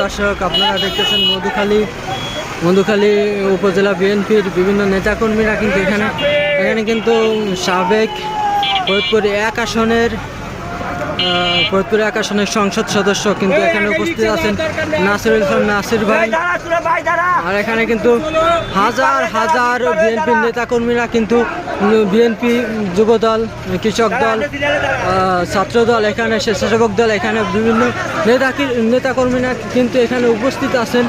দর্শক, আপনারা দেখতেছেন মধুখালী। মধুখালী উপজেলা বিএনপির বিভিন্ন নেতাকর্মীরা কিন্তু এখানে এখানে কিন্তু সাবেক ফরিদপুর এক আসনের ফরিদপুর এক আসনের সংসদ সদস্য কিন্তু এখানে উপস্থিত আছেন নাসিরুল ইসলাম নাসির ভাই আর এখানে কিন্তু হাজার হাজার বিএনপির নেতাকর্মীরা কিন্তু বিএনপি যুবদল কৃষক দল ছাত্র দল এখানে স্বেচ্ছাসেবক দল এখানে বিভিন্ন নেতা নেতাকর্মীরা কিন্তু এখানে উপস্থিত আছেন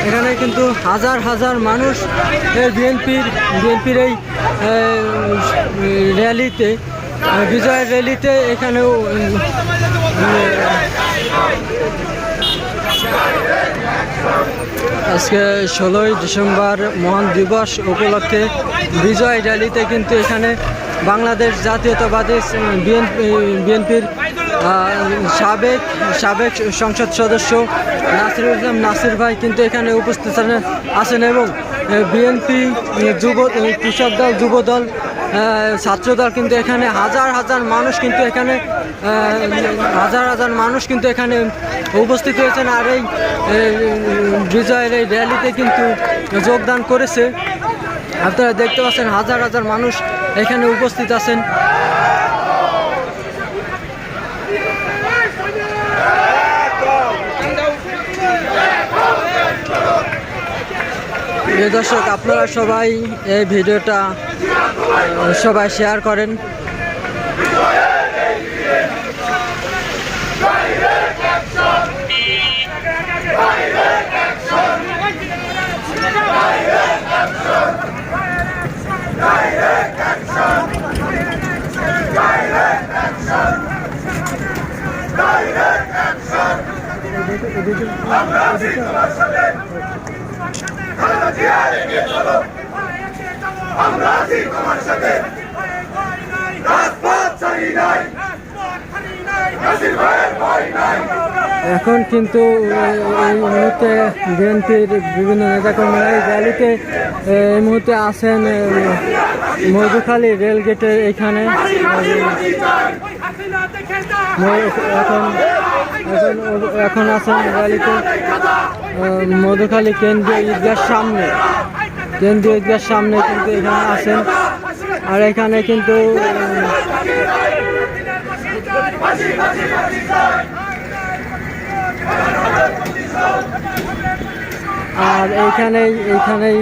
এখানে কিন্তু হাজার হাজার মানুষ বিএনপির বিএনপির এই র্যালিতে আহ, বিজয়ের র্যালিতে এখানেও আজকে ষোলোই ডিসেম্বর মহান দিবস উপলক্ষে বিজয় র্যালিতে কিন্তু এখানে বাংলাদেশ জাতীয়তাবাদী বিএনপি বিএনপির সাবেক সাবেক সংসদ সদস্য নাসিরুল ইসলাম নাসির ভাই কিন্তু এখানে উপস্থিত আছেন এবং বিএনপি যুব কৃষক দল, যুব দল ছাত্রদল কিন্তু এখানে হাজার হাজার মানুষ কিন্তু এখানে হাজার হাজার মানুষ কিন্তু এখানে উপস্থিত হয়েছেন আর এই বিজয়ের এই র্যালিতে কিন্তু যোগদান করেছে। আপনারা দেখতে পাচ্ছেন হাজার হাজার মানুষ এখানে উপস্থিত আছেন। প্রিয় দর্শক আপনারা সবাই এই ভিডিওটা সবাই শেয়ার করেন। এখন কিন্তু এই- মুহূর্তে বিএনপির বিভিন্ন নেতাকর্মীরা এই র্যালিতে এই মুহূর্তে আছেন মধুখালী রেল গেটের এখানে। এখন আছেন র্যালিতে। মধুখালী কেন্দ্রীয় ঈদগার সামনে। কেন্দ্রীয় ঈদগার সামনে কিন্তু এখানে আছেন। আর এখানে কিন্তু আর এইখানেই এইখানেই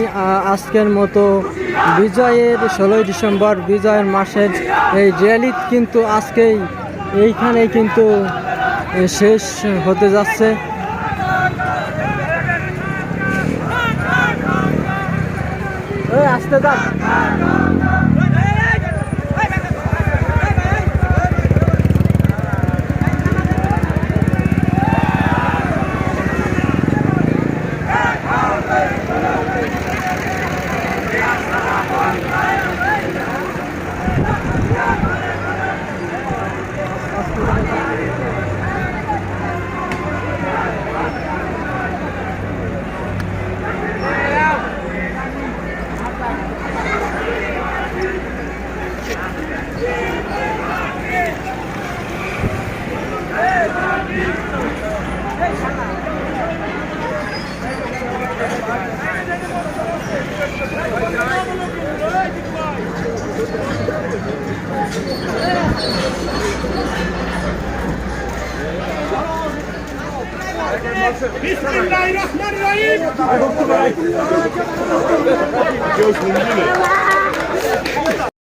আজকের মতো বিজয়ের ষোলোই ডিসেম্বর, বিজয়ের মাসের এই র্যালি কিন্তু আজকেই এইখানেই কিন্তু শেষ হতে যাচ্ছে। আসতে দাও। কেউ শুনবি না